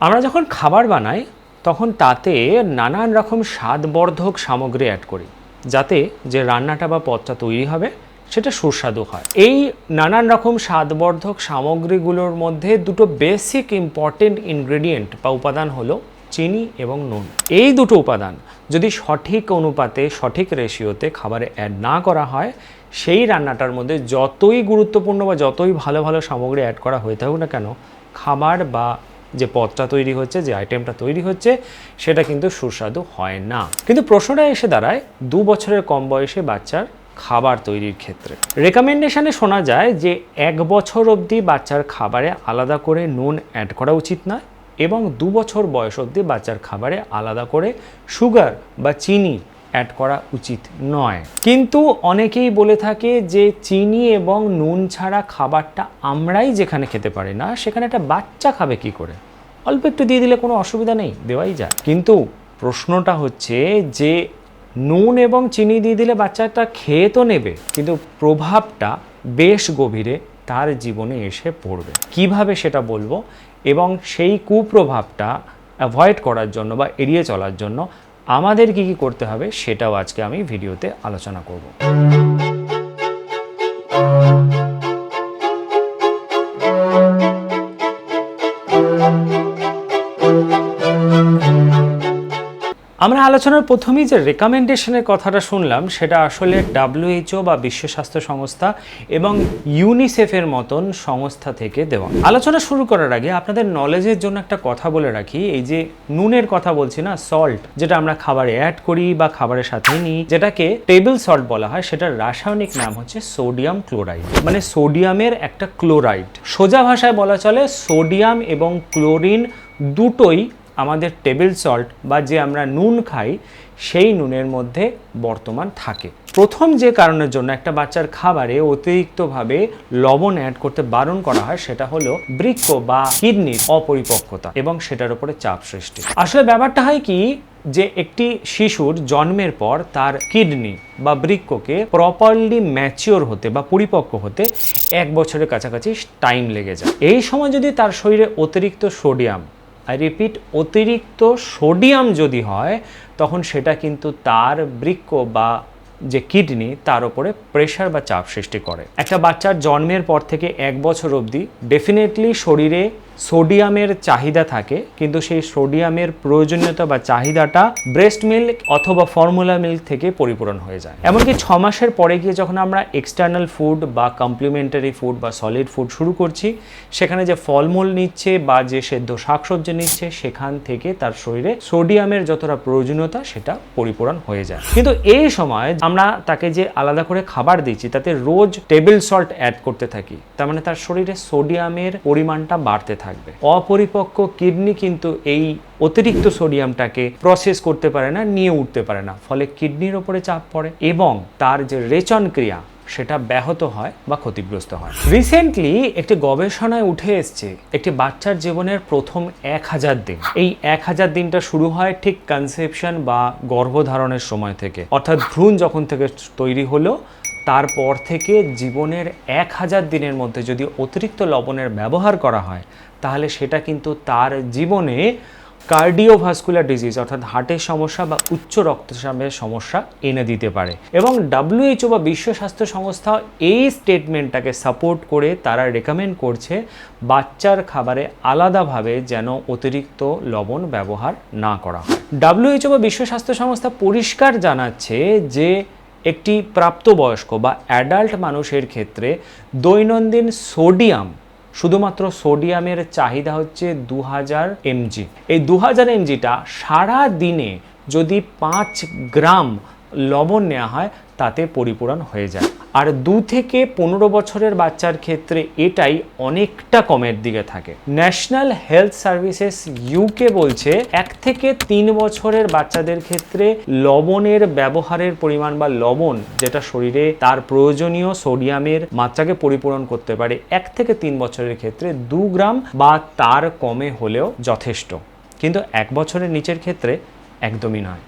আমরা যখন খাবার বানাই, তখন তাতে নানান রকম স্বাদবর্ধক সামগ্রী অ্যাড করি, যাতে যে রান্নাটা বা পদটা তৈরি হবে, সেটা সুস্বাদু হয়। এই নানান রকম স্বাদবর্ধক সামগ্রীগুলোর মধ্যে দুটো বেসিক ইম্পর্টেন্ট ইনগ্রেডিয়েন্ট বা উপাদান হলো চিনি এবং নুন। এই দুটো উপাদান যদি সঠিক অনুপাতে, সঠিক রেশিওতে খাবারে অ্যাড না করা হয়, সেই রান্নাটার মধ্যে যতই গুরুত্বপূর্ণ বা যতই ভালো ভালো সামগ্রী অ্যাড করা হয়ে থাকুক না কেন, খাবার বা যে পদটা তৈরি হচ্ছে, যে আইটেমটা তৈরি হচ্ছে, সেটা কিন্তু সুস্বাদু হয় না। কিন্তু প্রশ্নটা এসে দাঁড়ায়, দু বছরের কম বয়সে বাচ্চার খাবার তৈরির ক্ষেত্রে। রেকমেন্ডেশনে শোনা যায় যে, এক বছর অবধি বাচ্চার খাবারে আলাদা করে নুন অ্যাড করা উচিত নয় এবং দু বছর বয়স অবধি বাচ্চার খাবারে আলাদা করে সুগার বা চিনি অ্যাড করা উচিত নয়। কিন্তু অনেকেই বলে থাকে যে চিনি এবং নুন ছাড়া খাবারটা আমরাই যেখানে খেতে পারি না, সেখানে একটা বাচ্চা খাবে কি করে? অল্প একটু দিয়ে দিলে কোনো অসুবিধা নেই, দেওয়াই যায়। কিন্তু প্রশ্নটা হচ্ছে যে নুন এবং চিনি দিয়ে দিলে বাচ্চাটা খেয়ে তো নেবে, কিন্তু প্রভাবটা বেশ গভীরে তার জীবনে এসে পড়বে। কীভাবে সেটা বলব? এবং সেই কুপ্রভাবটা অ্যাভয়েড করার জন্য বা এড়িয়ে চলার জন্য আমাদের কি কি করতে হবে সেটাও আজকে আমি ভিডিওতে আলোচনা করব। আমরা আলোচনার প্রথমেই যে রেকমেন্ডেশনের কথাটা শুনলাম, সেটা আসলে ডাব্লিউএইচও বা বিশ্ব স্বাস্থ্য সংস্থা এবং ইউনিসেফের মতন সংস্থা থেকে দেওয়া। আলোচনা শুরু করার আগে আপনাদের নলেজের জন্য একটা কথা বলে রাখি, এই যে নুনের কথা বলছি না সল্ট যেটা আমরা খাবারে অ্যাড করি বা খাবারের সাথে নিই, যেটাকে টেবিল সল্ট বলা হয়, সেটার রাসায়নিক নাম হচ্ছে সোডিয়াম ক্লোরাইড মানে সোডিয়ামের একটা ক্লোরাইড সোজা ভাষায় বলা চলে সোডিয়াম এবং ক্লোরিন দুটোই আমাদের টেবিল সল্ট বা যে আমরা নুন খাই, সেই নুনের মধ্যে বর্তমান থাকে। প্রথম যে কারণের জন্য একটা বাচ্চার খাবারে অতিরিক্তভাবে লবণ অ্যাড করতে বারণ করা হয়, সেটা হলো বৃক্ক বা কিডনির অপরিপক্কতা এবং সেটার উপরে চাপ সৃষ্টি। আসলে ব্যাপারটা হয় কি যে একটি শিশুর জন্মের পর তার কিডনি বা বৃক্ককে প্রপারলি ম্যাচিওর হতে বা পরিপক্ক হতে এক বছরের কাছাকাছি টাইম লেগে যায়। এই সময় যদি তার শরীরে অতিরিক্ত সোডিয়াম আই রিপিট অতিরিক্ত সোডিয়াম যদি হয়, তখন সেটা কিন্তু তার বৃক্ক বা যে কিডনি, তার ওপরে প্রেশার বা চাপ সৃষ্টি করে। একটা বাচ্চার জন্মের পর থেকে এক বছর অবধি ডেফিনেটলি শরীরে সোডিয়ামের চাহিদা থাকে, কিন্তু সেই সোডিয়ামের প্রয়োজনীয়তা বা চাহিদাটা ব্রেস্ট মিল্ক অথবা ফর্মুলা মিল্ক থেকে পরিপূরণ হয়ে যায়। এমনকি ছ মাসের পরে গিয়ে যখন আমরা এক্সটার্নাল ফুড বা কমপ্লিমেন্টারি ফুড বা সলিড ফুড শুরু করছি, সেখানে যে ফলমূল নিচ্ছে বা যে সেদ্ধ শাকসবজি নিচ্ছে, সেখান থেকে তার শরীরে সোডিয়ামের যতটা প্রয়োজনীয়তা সেটা পরিপূরণ হয়ে যায়। কিন্তু এই সময় আমরা তাকে যে আলাদা করে খাবার দিচ্ছি, তাতে রোজ টেবিল সল্ট অ্যাড করতে থাকি, তার মানে তার শরীরে সোডিয়ামের পরিমাণটা বাড়তে থাকবে। অপরিপক্ক কিডনি কিন্তু এই অতিরিক্ত সোডিয়ামটাকে প্রসেস করতে পারে না, নিয়ে উঠতে পারে না। ফলে কিডনির ওপরে চাপ পড়ে এবং তার যে রেচন ক্রিয়া, সেটা ব্যাহত হয় বা ক্ষতিগ্রস্ত হয়। রিসেন্টলি একটি গবেষণায় উঠে এসছে, একটি বাচ্চার জীবনের প্রথম এক হাজার দিন। এই এক হাজার দিনটা শুরু হয় ঠিক কনসেপশন বা গর্ভধারণের সময় থেকে। অর্থাৎ ভ্রূণ যখন থেকে তৈরি হলো তারপর থেকে জীবনের এক হাজার দিনের মধ্যে যদি অতিরিক্ত লবণের ব্যবহার করা হয়, তাহলে সেটা কিন্তু তার জীবনে কার্ডিওভাস্কুলার ডিজিজ, অর্থাৎ হার্টের সমস্যা বা উচ্চ রক্তচাপের সমস্যা এনে দিতে পারে। এবং ডাব্লিউএইচও বা বিশ্ব স্বাস্থ্য সংস্থা এই স্টেটমেন্টটাকে সাপোর্ট করে তারা রেকমেন্ড করছে বাচ্চার খাবারে আলাদাভাবে যেন অতিরিক্ত লবণ ব্যবহার না করা হয়। ডাব্লিউএইচও বা বিশ্ব স্বাস্থ্য সংস্থা পরিষ্কার জানাচ্ছে যে একটি প্রাপ্তবয়স্ক বা অ্যাডাল্ট মানুষের ক্ষেত্রে দৈনন্দিন সোডিয়াম শুধুমাত্র সোডিয়ামের চাহিদা হচ্ছে দু হাজার এমজি এই দু হাজার এমজিটা সারা দিনে যদি পাঁচ গ্রাম লবণ নেওয়া হয়, তাতে পরিপূরণ হয়ে যায়। আর দু থেকে পনেরো বছরের বাচ্চার ক্ষেত্রে এটাই অনেকটা কমের দিকে থাকে। ন্যাশনাল হেলথ সার্ভিসেস ইউকে বলছে, এক থেকে তিন বছরের বাচ্চাদের ক্ষেত্রে লবণের ব্যবহারের পরিমাণ বা লবণ যেটা শরীরে তার প্রয়োজনীয় সোডিয়ামের মাত্রাকে পরিপূরণ করতে পারে, এক থেকে তিন বছরের ক্ষেত্রে দু গ্রাম বা তার কমে হলেও যথেষ্ট। কিন্তু এক বছরের নিচের ক্ষেত্রে একদমই নয়।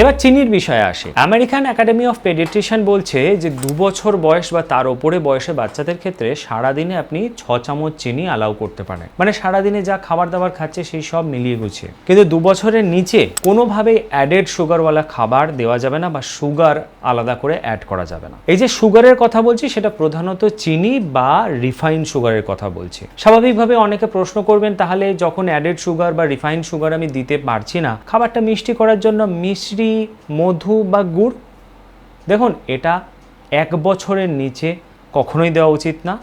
এবার চিনির বিষয়ে আসে। আমেরিকান একাডেমি অফ পেডিট্রিশিয়ান বলছে যে দু বছর বয়স বা তার ওপরে বয়সে বাচ্চাদের ক্ষেত্রে সারাদিনে আপনি ছ চামচ চিনি অ্যালাউ করতে পারেন। মানে সারাদিনে যা খাবার দাবার খাচ্ছে সেই সব মিলিয়ে গুছিয়ে। কিন্তু দু বছরের নিচে কোনোভাবেই অ্যাডেড সুগারওয়ালা খাবার দেওয়া যাবে না বা সুগার আলাদা করে অ্যাড করা যাবে না। এই যে সুগারের কথা বলছি, সেটা প্রধানত চিনি বা রিফাইন সুগারের কথা বলছি। স্বাভাবিকভাবে অনেকে প্রশ্ন করবেন, তাহলে যখন অ্যাডেড সুগার বা রিফাইন সুগার আমি দিতে পারছি না, খাবারটা মিষ্টি করার জন্য মিশ্রি মধু বা গুড়? দেখুন, এটা এক বছরের নিচে কখনোই দেওয়া উচিত না।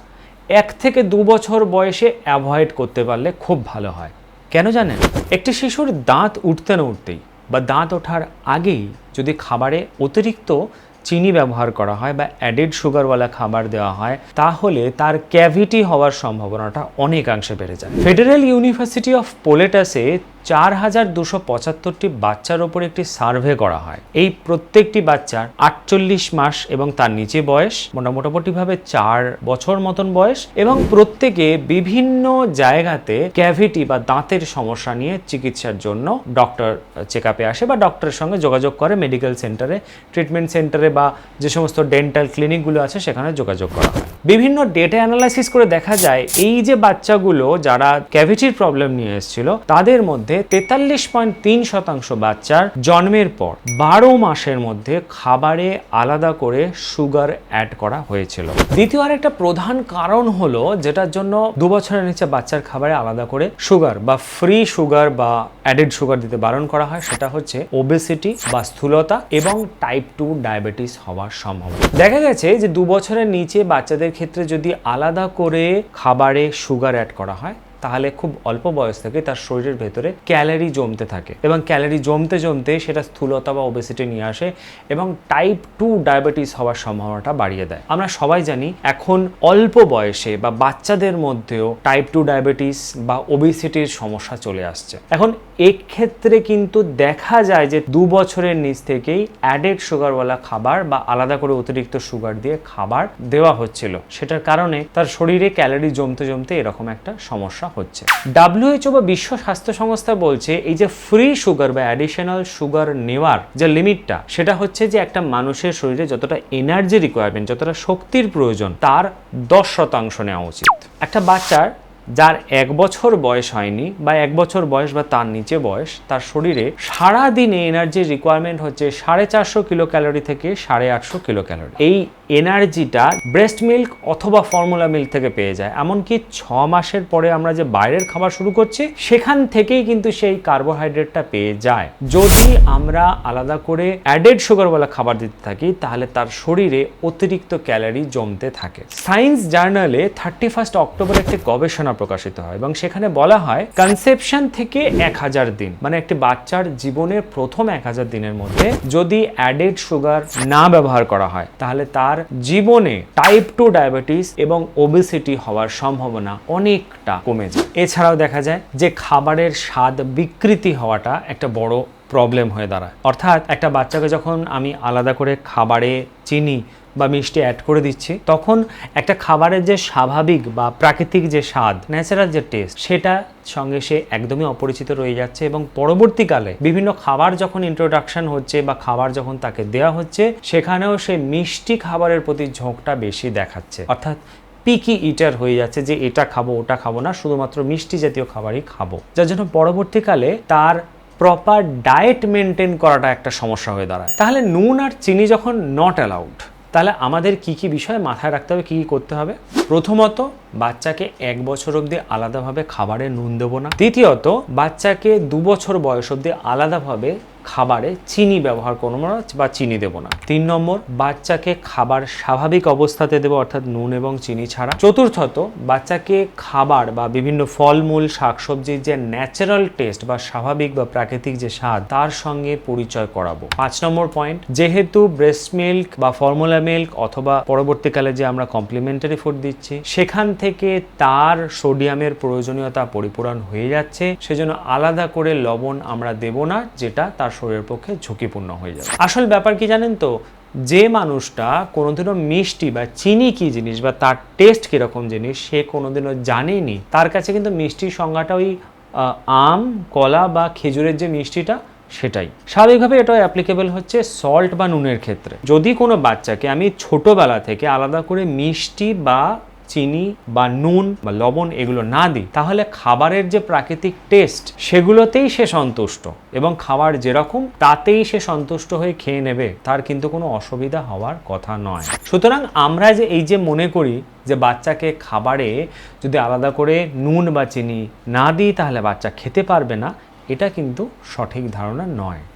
এক থেকে দু বছর বয়সে অ্যাভয়েড করতে পারলে খুব ভালো হয়। কেন জানেন? একটি শিশুর দাঁত উঠতে না উঠতেই বা দাঁত ওঠার আগেই যদি খাবারে অতিরিক্ত চিনি ব্যবহার করা হয় বা অ্যাডেড সুগারওয়ালা খাবার দেওয়া হয়, তাহলে তার ক্যাভিটি হওয়ার সম্ভাবনাটা অনেকাংশে বেড়ে যায়। ফেডারেল ইউনিভার্সিটি অফ পোলেটাসে চার হাজার দুশো পঁচাত্তরটি বাচ্চার ওপর একটি সার্ভে করা হয়। এই প্রত্যেকটি বাচ্চার আটচল্লিশ মাস এবং তার নিচে বয়স মোটা- মোটামুটিভাবে চার বছর মতন বয়স এবং প্রত্যেকে বিভিন্ন জায়গাতে ক্যাভিটি বা দাঁতের সমস্যা নিয়ে চিকিৎসার জন্য ডক্টর চেক আপে আসে বা ডক্টরের সঙ্গে যোগাযোগ করে মেডিকেল সেন্টারে, ট্রিটমেন্ট সেন্টারে বা যে সমস্ত ডেন্টাল ক্লিনিকগুলো আছে সেখানে যোগাযোগ করা হয়। বিভিন্ন ডেটা অ্যানালাইসিস করে দেখা যায়, এই যে বাচ্চাগুলো যারা ক্যাভিটির প্রবলেম নিয়ে এসেছিল, তাদের মধ্যে তেতাল্লিশ পয়েন্ট তিন শতাংশ বাচ্চার জন্মের পর বারো মাসের মধ্যে খাবারে আলাদা করে সুগার অ্যাড করা হয়েছিল। দ্বিতীয় আর একটা প্রধান কারণ হলো যেটার জন্য দু বছরের নিচে বাচ্চার খাবারে আলাদা করে সুগার বা ফ্রি সুগার বা অ্যাডেড সুগার দিতে বারণ করা হয়, সেটা হচ্ছে ওবেসিটি বা স্থূলতা এবং টাইপ টু ডায়াবেটিস হওয়ার সম্ভাবনা। দেখা গেছে যে দু বছরের নিচে বাচ্চাদের ক্ষেত্রে যদি আলাদা করে খাবারে সুগার অ্যাড করা হয় তাহলে খুব অল্প বয়স থেকে তার শরীরের ভেতরে ক্যালারি জমতে থাকে এবং ক্যালারি জমতে জমতে সেটা স্থূলতা বা ওবেসিটি নিয়ে আসে এবং টাইপ টু ডায়াবেটিস হওয়ার সম্ভাবনাটা বাড়িয়ে দেয়। আমরা সবাই জানি এখন অল্প বয়সে বা বাচ্চাদের মধ্যেও টাইপ টু ডায়াবেটিস বা ওবেসিটির সমস্যা চলে আসছে। এখন এক্ষেত্রে কিন্তু দেখা যায় যে দু বছরের নিচ থেকেই অ্যাডেড সুগারওয়ালা খাবার বা আলাদা করে অতিরিক্ত সুগার দিয়ে খাবার দেওয়া হচ্ছিল। সেটার কারণে তার শরীরে ক্যালারি জমতে জমতে এরকম একটা সমস্যা হচ্ছে। ডাব্লিউএইচও বা বিশ্ব স্বাস্থ্য সংস্থা বলছে, এই যে ফ্রি সুগার বা অ্যাডিশনাল সুগার নেওয়ার যে লিমিটটা, সেটা হচ্ছে যে একটা মানুষের শরীরে যতটা এনার্জি রিকোয়ারমেন্ট যতটা শক্তির প্রয়োজন, তার দশ শতাংশ নেওয়া উচিত। একটা বাচ্চার যার এক বছর বয়স হয়নি বা এক বছর বয়স বা তার নিচে বয়স, তার শরীরে সারা দিনে এনার্জির রিকোয়ারমেন্ট হচ্ছে সাড়ে চারশো কিলো ক্যালোরি থেকে সাড়ে আটশো কিলো ক্যালোরি এই এনার্জিটা ব্রেস্ট মিল্ক অথবা ফর্মুলা মিল্ক থেকে পেয়ে যায়। এমনকি ছ মাসের পরে আমরা যে বাইরের খাবার শুরু করছি, সেখান থেকেই কিন্তু সেই কার্বোহাইড্রেটটা পেয়ে যায়। যদি আমরা আলাদা করে অ্যাডেড সুগারওয়ালা খাবার দিতে থাকি, তাহলে তার শরীরে অতিরিক্ত ক্যালোরি জমতে থাকে। সায়েন্স জার্নালে থার্টি ফার্স্ট অক্টোবর একটি গবেষণা প্রকাশিত হয় এবং সেখানে বলা হয় কনসেপশন থেকে এক হাজার দিন। মানে একটি বাচ্চার জীবনের প্রথম এক হাজার দিনের মধ্যে যদি অ্যাডেড সুগার না ব্যবহার করা হয়, তাহলে তার জীবনে টাইপ টু ডায়াবেটিস এবং ওবেসিটি হওয়ার সম্ভাবনা অনেকটা কমে যায়। এছাড়াও দেখা যায় যে খাবারের স্বাদ বিকৃতি হওয়াটা একটা বড় প্রবলেম হয়ে দাঁড়ায়। অর্থাৎ একটা বাচ্চাকে যখন আমি আলাদা করে খাবারে চিনি বা মিষ্টি অ্যাড করে দিচ্ছি, তখন একটা খাবারের যে স্বাভাবিক বা প্রাকৃতিক যে স্বাদ ন্যাচারাল যে টেস্ট সেটা সঙ্গে সে একদমই অপরিচিত রয়ে যাচ্ছে এবং পরবর্তীকালে বিভিন্ন খাবার যখন ইন্ট্রোডাকশন হচ্ছে বা খাবার যখন তাকে দেওয়া হচ্ছে, সেখানেও সে মিষ্টি খাবারের প্রতি ঝোঁকটা বেশি দেখাচ্ছে। অর্থাৎ পিকি ইটার হয়ে যাচ্ছে যে এটা খাব, ওটা খাব না, শুধুমাত্র মিষ্টি জাতীয় খাবারই খাব। যার জন্য পরবর্তীকালে তার প্রপার ডায়েট মেনটেন করাটা একটা সমস্যা হয়ে দাঁড়ায়। তাহলে নুন আর চিনি যখন নট অ্যালাউড তাহলে আমাদের কি কি বিষয় মাথায় রাখতে হবে, কি কি করতে হবে? প্রথমত, বাচ্চাকে এক বছর অবধি আলাদাভাবে খাবারে নুন দেবো না। দ্বিতীয়ত, বাচ্চাকে দু বছর বয়স অবধি আলাদাভাবে খাবারে চিনি ব্যবহার করব না বা চিনি দেবো না। তিন নম্বর, বাচ্চাকে খাবার স্বাভাবিক অবস্থাতে দেবো, অর্থাৎ নুন এবং চিনি ছাড়া। চতুর্থত, বাচ্চাকে খাবার বা বিভিন্ন ফলমূল, শাকসবজির যে ন্যাচারাল টেস্ট বা স্বাভাবিক বা প্রাকৃতিক যে স্বাদ, তার সঙ্গে পরিচয় করাবো। পাঁচ নম্বর পয়েন্ট যেহেতু ব্রেস্ট মিল্ক বা ফর্মুলা মিল্ক অথবা পরবর্তীকালে যে আমরা কমপ্লিমেন্টারি ফুড দিচ্ছি, সেখান থেকে তার সোডিয়ামের প্রয়োজনীয়তা পরিপূরণ হয়ে যাচ্ছে। সেজন্য আলাদা করে লবণ আমরা দেব না, যেটা তার শরীরের পক্ষে ঝুঁকিপূর্ণ হয়ে যাবে। আসল ব্যাপার কি জানেন তো? যে মানুষটা কোনোদিনও মিষ্টি বা চিনি কি জিনিস বা তার টেস্ট কীরকম জিনিস সে কোনোদিনও জানেনি, তার কাছে কিন্তু মিষ্টির সংজ্ঞাটা ওই আম, কলা বা খেজুরের যে মিষ্টিটা সেটাই। স্বাভাবিকভাবে এটা অ্যাপ্লিকেবল হচ্ছে সল্ট বা নুনের ক্ষেত্রে। যদি কোনো বাচ্চাকে আমি ছোটোবেলা থেকে আলাদা করে মিষ্টি বা চিনি বা নুন বা লবণ এগুলো না দিই, তাহলে খাবারের যে প্রাকৃতিক টেস্ট সেগুলোতেই সে সন্তুষ্ট এবং খাবার যেরকম তাতেই সে সন্তুষ্ট হয়ে খেয়ে নেবে, তার কিন্তু কোনো অসুবিধা হওয়ার কথা নয়। সুতরাং আমরা যে এই যে মনে করি যে বাচ্চাকে খাবারে যদি আলাদা করে নুন বা চিনি না দিই, তাহলে বাচ্চা খেতে পারবে না, এটা কিন্তু সঠিক ধারণা নয়।